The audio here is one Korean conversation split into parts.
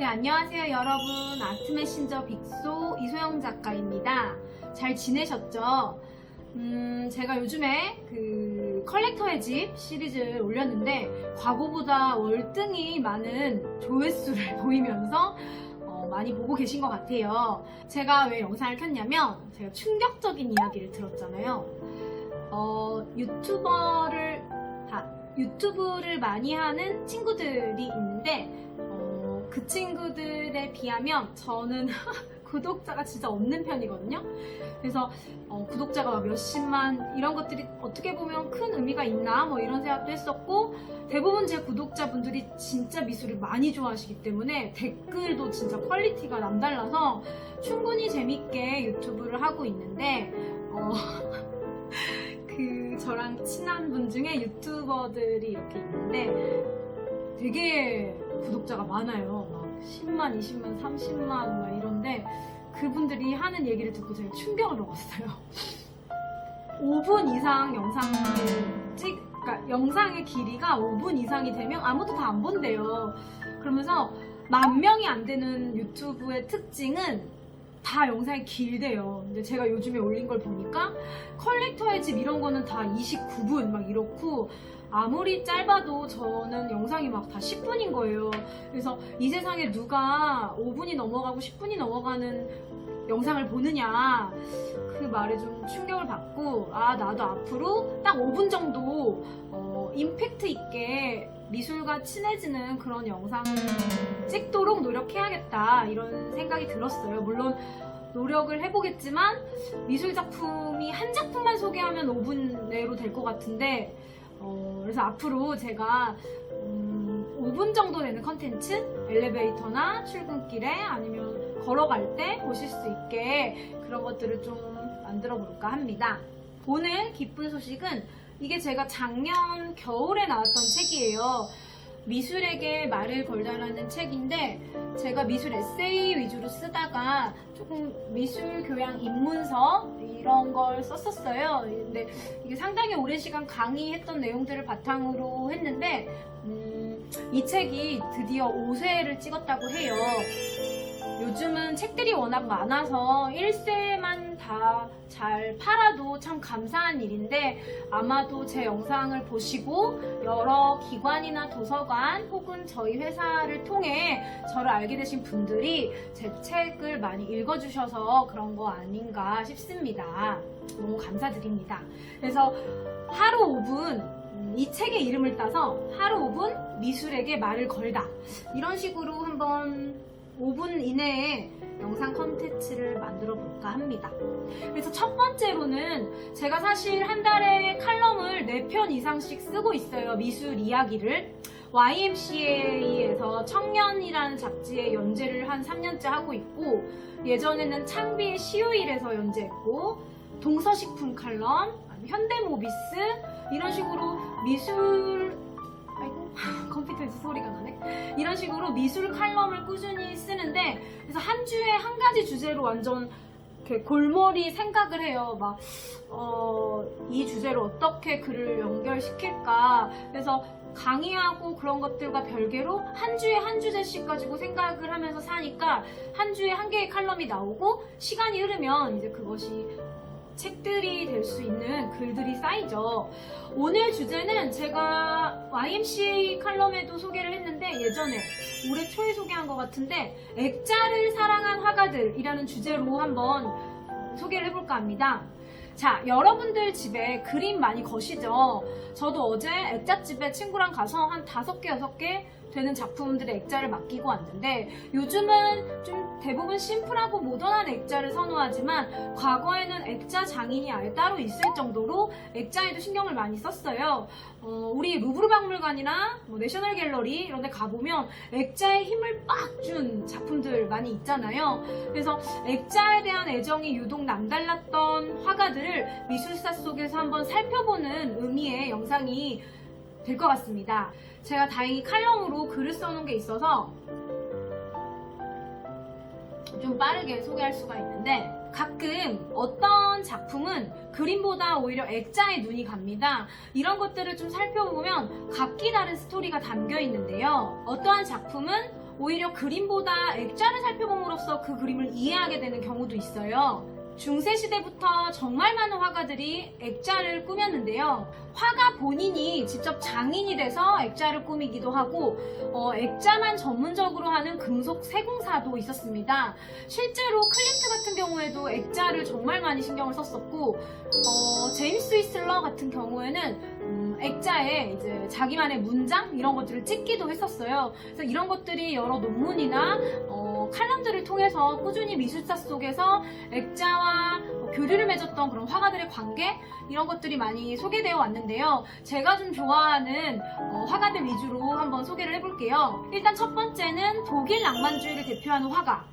네, 안녕하세요, 여러분. 아트 메신저 빅소 이소영 작가입니다. 잘 지내셨죠? 음, 제가 요즘에 그 컬렉터의 집 시리즈를 올렸는데 과거보다 월등히 많은 조회수를 보이면서 어, 많이 보고 계신 것 같아요. 제가 왜 영상을 켰냐면 제가 충격적인 이야기를 들었잖아요. 어, 유튜버를 아, 유튜브를 많이 하는 친구들이 있는데 어, 그 친구들에 비하면 저는 구독자가 진짜 없는 편이거든요. 그래서 어, 구독자가 막 몇십만 이런 것들이 어떻게 보면 큰 의미가 있나 뭐 이런 생각도 했었고 대부분 제 구독자분들이 진짜 미술을 많이 좋아하시기 때문에 댓글도 진짜 퀄리티가 남달라서 충분히 재밌게 유튜브를 하고 있는데 어, 그 저랑 친한 분 중에 유튜버들이 이렇게 있는데 되게 구독자가 많아요. 막 10만, 20만, 30만 막 이런데 그분들이 하는 얘기를 듣고 제가 충격을 먹었어요. 5분 이상 영상을 찍, 그러니까 영상의 길이가 5분 이상이 되면 아무도 다 안 본대요. 그러면서 만 명이 안 되는 유튜브의 특징은 다 영상이 길대요. 근데 제가 요즘에 올린 걸 보니까 컬렉터의 집 이런 거는 다 29분 막 이렇고 아무리 짧아도 저는 영상이 막 다 10분인 거예요. 그래서 이 세상에 누가 5분이 넘어가고 10분이 넘어가는 영상을 보느냐 그 말에 좀 충격을 받고 아 나도 앞으로 딱 5분 정도 어, 임팩트 있게 미술과 친해지는 그런 영상을 찍도록 노력해야겠다 이런 생각이 들었어요. 물론 노력을 해보겠지만 미술 작품이 한 작품만 소개하면 5분 내로 될 것 같은데 어, 그래서 앞으로 제가 음, 5분 정도 되는 컨텐츠 엘리베이터나 출근길에 아니면 걸어갈 때 보실 수 있게 그런 것들을 좀 만들어 볼까 합니다. 오늘 기쁜 소식은 이게 제가 작년 겨울에 나왔던 책이에요. 미술에게 말을 걸다라는 책인데 제가 미술 에세이 위주로 쓰다가 조금 미술 교양 입문서 이런 걸 썼었어요. 근데 이게 상당히 오랜 시간 강의했던 내용들을 바탕으로 했는데 음, 이 책이 드디어 5쇄를 찍었다고 해요. 요즘은 책들이 워낙 많아서 1쇄만 다 잘 팔아도 참 감사한 일인데 아마도 제 영상을 보시고 여러 기관이나 도서관 혹은 저희 회사를 통해 저를 알게 되신 분들이 제 책을 많이 읽어주셔서 그런 거 아닌가 싶습니다. 너무 감사드립니다. 그래서 하루 5분 음, 이 책의 이름을 따서 하루 5분 미술에게 말을 걸다 이런 식으로 한번 5분 이내에 영상 컨텐츠를 만들어 볼까 합니다. 그래서 첫 번째로는 제가 사실 한 달에 칼럼을 4편 이상씩 쓰고 있어요. 미술 이야기를. YMCA에서 청년이라는 잡지에 연재를 한 3년째 하고 있고 예전에는 창비의 시효일에서 연재했고 동서식품 칼럼, 현대모비스 이런 식으로 미술 이런 식으로 미술 칼럼을 꾸준히 쓰는데 그래서 한 주에 한 가지 주제로 완전 이렇게 골머리 생각을 해요. 막 어, 이 주제로 어떻게 글을 연결시킬까. 그래서 강의하고 그런 것들과 별개로 한 주에 한 주제씩 가지고 생각을 하면서 사니까 한 주에 한 개의 칼럼이 나오고 시간이 흐르면 이제 그것이 책들이 될 수 있는 글들이 쌓이죠. 오늘 주제는 제가 YMCA 칼럼에도 소개를 했는데 예전에 올해 초에 소개한 것 같은데 액자를 사랑한 화가들이라는 주제로 한번 소개를 해볼까 합니다. 자, 여러분들 집에 그림 많이 거시죠? 저도 어제 액자집에 친구랑 가서 한 다섯 개, 여섯 개 되는 작품들의 액자를 맡기고 왔는데 요즘은 좀 대부분 심플하고 모던한 액자를 선호하지만 과거에는 액자 장인이 아예 따로 있을 정도로 액자에도 신경을 많이 썼어요. 어, 우리 루브르 박물관이나 뭐 내셔널 갤러리 이런 데 가보면 액자에 힘을 빡 준 작품들 많이 있잖아요. 그래서 액자에 대한 애정이 유독 남달랐던 화가들을 미술사 속에서 한번 살펴보는 의미의 영상이 될 것 같습니다. 제가 다행히 칼럼으로 글을 써놓은 게 있어서 좀 빠르게 소개할 수가 있는데 가끔 어떤 작품은 그림보다 오히려 액자에 눈이 갑니다. 이런 것들을 좀 살펴보면 각기 다른 스토리가 담겨 있는데요. 어떠한 작품은 오히려 그림보다 액자를 살펴봄으로써 그 그림을 이해하게 되는 경우도 있어요. 중세시대부터 정말 많은 화가들이 액자를 꾸몄는데요. 화가 본인이 직접 장인이 돼서 액자를 꾸미기도 하고, 어, 액자만 전문적으로 하는 금속 세공사도 있었습니다. 실제로 클림트 같은 경우에도 액자를 정말 많이 신경을 썼었고, 어, 제임스 위슬러 같은 경우에는 음, 액자에 이제 자기만의 문장 이런 것들을 찍기도 했었어요. 그래서 이런 것들이 여러 논문이나 어, 칼럼들을 통해서 꾸준히 미술사 속에서 액자와 어, 교류를 맺었던 그런 화가들의 관계 이런 것들이 많이 소개되어 왔는데요. 제가 좀 좋아하는 어, 화가들 위주로 한번 소개를 해볼게요. 일단 첫 번째는 독일 낭만주의를 대표하는 화가.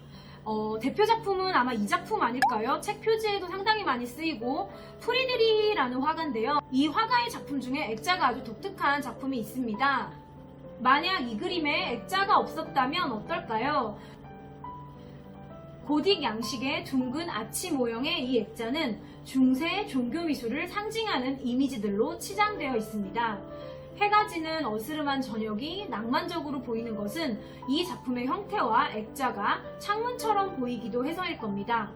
어, 대표 작품은 아마 이 작품 아닐까요? 책 표지에도 상당히 많이 쓰이고 프리드리라는 화가인데요. 이 화가의 작품 중에 액자가 아주 독특한 작품이 있습니다. 만약 이 그림에 액자가 없었다면 어떨까요? 고딕 양식의 둥근 아치 모형의 이 액자는 중세 종교 미술을 상징하는 이미지들로 치장되어 있습니다. 해가 지는 어스름한 저녁이 낭만적으로 보이는 것은 이 작품의 형태와 액자가 창문처럼 보이기도 해서일 겁니다.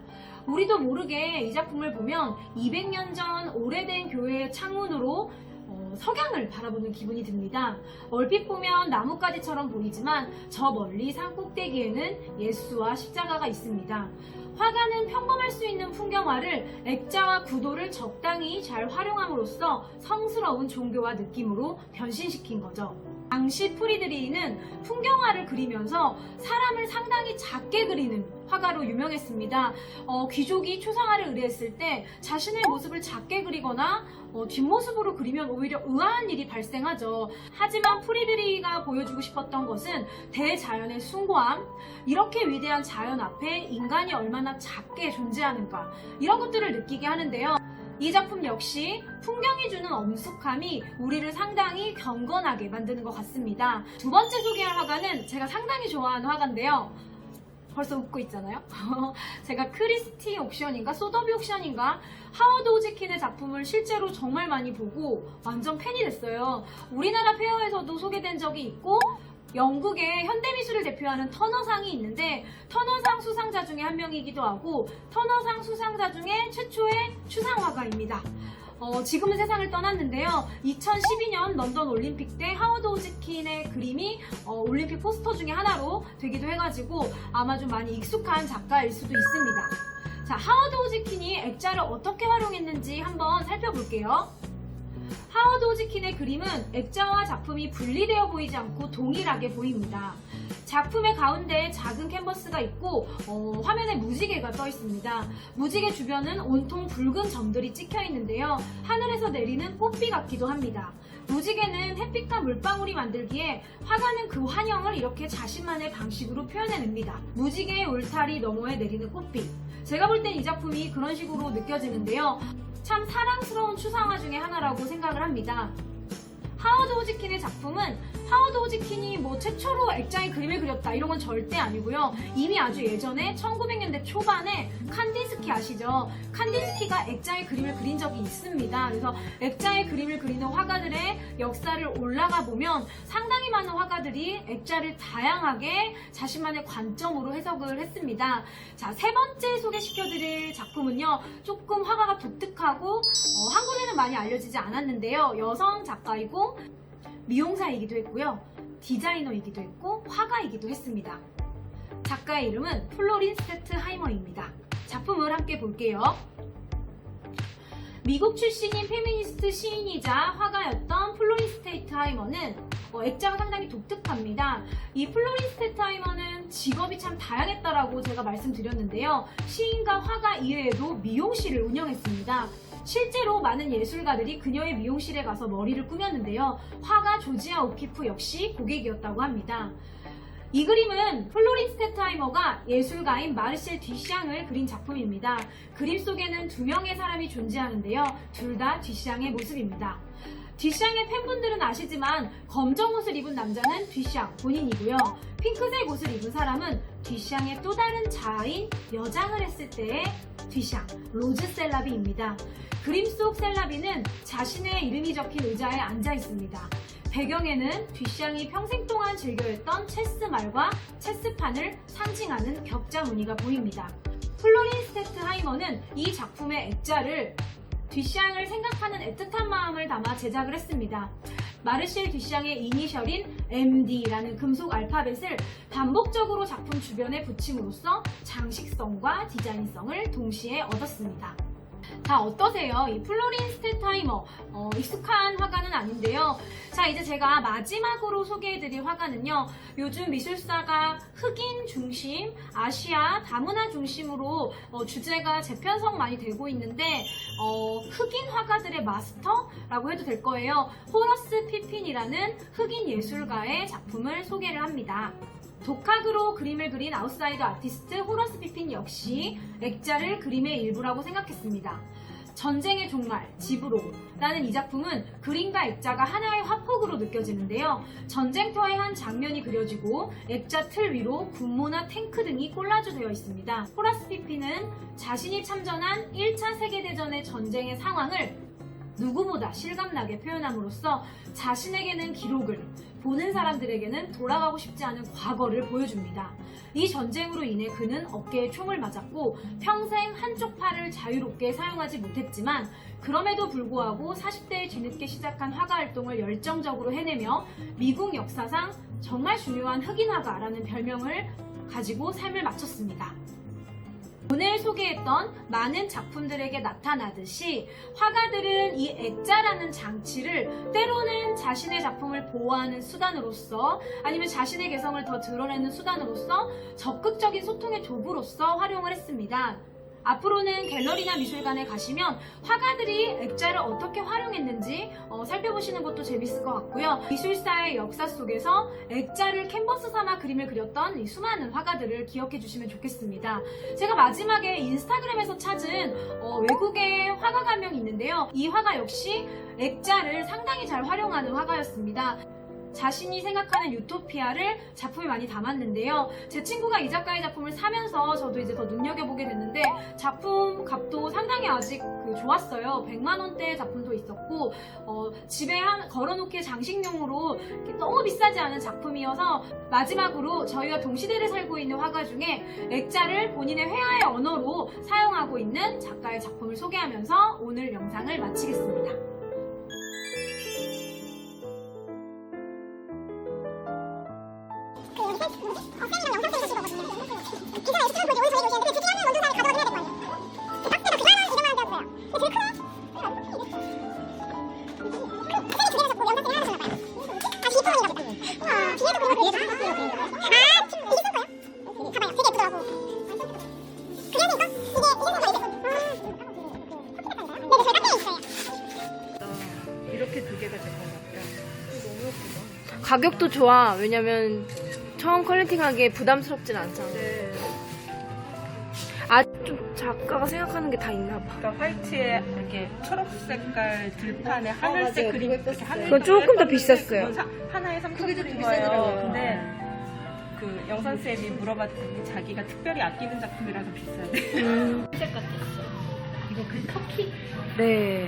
우리도 모르게 이 작품을 보면 200년 전 오래된 교회의 창문으로 어, 석양을 바라보는 기분이 듭니다. 얼핏 보면 나뭇가지처럼 보이지만 저 멀리 산 꼭대기에는 예수와 십자가가 있습니다. 화가는 평범할 수 있는 풍경화를 액자와 구도를 적당히 잘 활용함으로써 성스러운 종교와 느낌으로 변신시킨 거죠. 당시 프리드리히는 풍경화를 그리면서 사람을 상당히 작게 그리는 화가로 유명했습니다. 어, 귀족이 초상화를 의뢰했을 때 자신의 모습을 작게 그리거나 어, 뒷모습으로 그리면 오히려 의아한 일이 발생하죠. 하지만 프리드리히가 보여주고 싶었던 것은 대자연의 숭고함, 이렇게 위대한 자연 앞에 인간이 얼마나 작게 존재하는가 이런 것들을 느끼게 하는데요. 이 작품 역시 풍경이 주는 엄숙함이 우리를 상당히 경건하게 만드는 것 같습니다. 두 번째 소개할 화가는 제가 상당히 좋아하는 화가인데요. 벌써 웃고 있잖아요. 제가 크리스티 옥션인가 소더비 옥션인가 하워드 오지킨의 작품을 실제로 정말 많이 보고 완전 팬이 됐어요. 우리나라 페어에서도 소개된 적이 있고 영국의 현대미술을 대표하는 터너상이 있는데 터너상 수상자 중에 한 명이기도 하고 터너상 수상자 중에 최초의 추상화가입니다. 어, 지금은 세상을 떠났는데요. 2012년 런던 올림픽 때 하워드 오즈킨의 그림이 어, 올림픽 포스터 중에 하나로 되기도 해가지고 아마 좀 많이 익숙한 작가일 수도 있습니다. 자, 하워드 오즈킨이 액자를 어떻게 활용했는지 한번 살펴볼게요. 하워드 오즈킨의 그림은 액자와 작품이 분리되어 보이지 않고 동일하게 보입니다. 작품의 가운데 작은 캔버스가 있고 어, 화면에 무지개가 떠 있습니다. 무지개 주변은 온통 붉은 점들이 찍혀 있는데요. 하늘에서 내리는 뽀삐 같기도 합니다. 무지개는 햇빛과 물방울이 만들기에 화가는 그 환영을 이렇게 자신만의 방식으로 표현해냅니다. 무지개의 울타리 너머에 내리는 꽃빛. 제가 볼 땐 이 작품이 그런 식으로 느껴지는데요. 참 사랑스러운 추상화 중에 하나라고 생각을 합니다. 하워드 오지킨의 작품은 하워드 오지킨이 뭐 최초로 액자에 그림을 그렸다 이런 건 절대 아니고요. 이미 아주 예전에 1900년대 초반에 칸디스키 아시죠? 칸디스키가 액자에 그림을 그린 적이 있습니다. 그래서 액자에 그림을 그리는 화가들의 역사를 올라가 보면 상당히 많은 화가들이 액자를 다양하게 자신만의 관점으로 해석을 했습니다. 자, 세 번째 소개시켜드릴 작품은요. 조금 화가가 독특하고 어, 한국에는 많이 알려지지 않았는데요. 여성 작가이고 미용사이기도 했고요. 디자이너이기도 했고 화가이기도 했습니다. 작가의 이름은 플로린 스테트 하이머입니다. 작품을 함께 볼게요. 미국 출신인 페미니스트 시인이자 화가였던 플로린 스테이트 하이머는 어, 액자가 상당히 독특합니다. 이 플로린 스테이트 하이머는 직업이 참 다양했다라고 제가 말씀드렸는데요. 시인과 화가 이외에도 미용실을 운영했습니다. 실제로 많은 예술가들이 그녀의 미용실에 가서 머리를 꾸몄는데요. 화가 조지아 오키프 역시 고객이었다고 합니다. 이 그림은 플로린 스테트하이머가 예술가인 마르셀 뒤샹을 그린 작품입니다. 그림 속에는 두 명의 사람이 존재하는데요. 둘 다 뒤샹의 모습입니다. 뒤샹의 팬분들은 아시지만 검정 옷을 입은 남자는 뒤샹 본인이고요. 핑크색 옷을 입은 사람은 뒤샹의 또 다른 자아인 여장을 했을 때의 뒤샹 로즈 셀라비입니다. 그림 속 셀라비는 자신의 이름이 적힌 의자에 앉아 있습니다. 배경에는 뒷샹이 평생 동안 즐겨했던 체스 말과 체스판을 상징하는 격자 무늬가 보입니다. 플로린 스테트 하이머는 이 작품의 액자를 뒷샹을 생각하는 애틋한 마음을 담아 제작을 했습니다. 마르실 뒷샹의 이니셜인 MD라는 금속 알파벳을 반복적으로 작품 주변에 붙임으로써 장식성과 디자인성을 동시에 얻었습니다. 자, 어떠세요? 이 플로린 스테타이머. 어, 익숙한 화가는 아닌데요. 자, 이제 제가 마지막으로 소개해드릴 화가는요. 요즘 미술사가 흑인 중심, 아시아, 다문화 중심으로 어, 주제가 재편성 많이 되고 있는데, 어, 흑인 화가들의 마스터라고 해도 될 거예요. 호러스 피핀이라는 흑인 예술가의 작품을 소개를 합니다. 독학으로 그림을 그린 아웃사이더 아티스트 호러스 피핀 역시 액자를 그림의 일부라고 생각했습니다. 전쟁의 종말, 집으로 라는 이 작품은 그림과 액자가 하나의 화폭으로 느껴지는데요. 전쟁터의 한 장면이 그려지고 액자 틀 위로 군모나 탱크 등이 콜라주되어 있습니다. 호라스 피핀은 자신이 참전한 1차 세계대전의 전쟁의 상황을 누구보다 실감나게 표현함으로써 자신에게는 기록을, 보는 사람들에게는 돌아가고 싶지 않은 과거를 보여줍니다. 이 전쟁으로 인해 그는 어깨에 총을 맞았고 평생 한쪽 팔을 자유롭게 사용하지 못했지만 그럼에도 불구하고 40대에 뒤늦게 시작한 화가 활동을 열정적으로 해내며 미국 역사상 정말 중요한 흑인 화가라는 별명을 가지고 삶을 마쳤습니다. 오늘 소개했던 많은 작품들에게 나타나듯이 화가들은 이 액자라는 장치를 때로는 자신의 작품을 보호하는 수단으로서 아니면 자신의 개성을 더 드러내는 수단으로서 적극적인 소통의 도구로서 활용을 했습니다. 앞으로는 갤러리나 미술관에 가시면 화가들이 액자를 어떻게 활용했는지 어, 살펴보시는 것도 재밌을 것 같고요. 미술사의 역사 속에서 액자를 캔버스 삼아 그림을 그렸던 이 수많은 화가들을 기억해 주시면 좋겠습니다. 제가 마지막에 인스타그램에서 찾은 어, 외국의 화가가 한 명 있는데요. 이 화가 역시 액자를 상당히 잘 활용하는 화가였습니다. 자신이 생각하는 유토피아를 작품에 많이 담았는데요. 제 친구가 이 작가의 작품을 사면서 저도 이제 더 눈여겨보게 됐는데 작품 값도 상당히 아직 그 좋았어요. 100만 원대 작품도 있었고 어, 집에 한- 걸어놓기에 장식용으로 너무 비싸지 않은 작품이어서 마지막으로 저희와 동시대를 살고 있는 화가 중에 액자를 본인의 회화의 언어로 사용하고 있는 작가의 작품을 소개하면서 오늘 영상을 마치겠습니다. 가져가긴 해야 될거 아니에요. 그 박스가 2만 원, 2만 원대였어요. 근데 제일 크네. 그 쌤이 두 개를 잡고 영상 편지 하나 주나 봐요. 아, 12%인가 보다. 와, 뒤에도 그리고 뒤에도 하나 아, 이게 쓴 거예요? 봐봐요. 되게 예쁘더라고. 그래서 이거? 이게, 이게 뭐가 이게? 저희 카페에 있어요. 이렇게 두 개가 될것 같아요. 너무 예쁘다. 가격도 좋아. 왜냐면 처음 퀄리팅하기에 부담스럽진 않잖아. 네. 아, 좀 작가가 생각하는 게 다 있나 봐. 그러니까 화이트에 이렇게 초록 색깔 들판에 하늘색 그림 이렇게 하늘 그거 조금 더 비쌌어요. 그건 사- 하나에 3,000불인 거예요. 근데 그 영선 쌤이 물어봤더니 자기가 특별히 아끼는 작품이라서 비싸대. 음, 색 같았어. 이거 그 터키 네.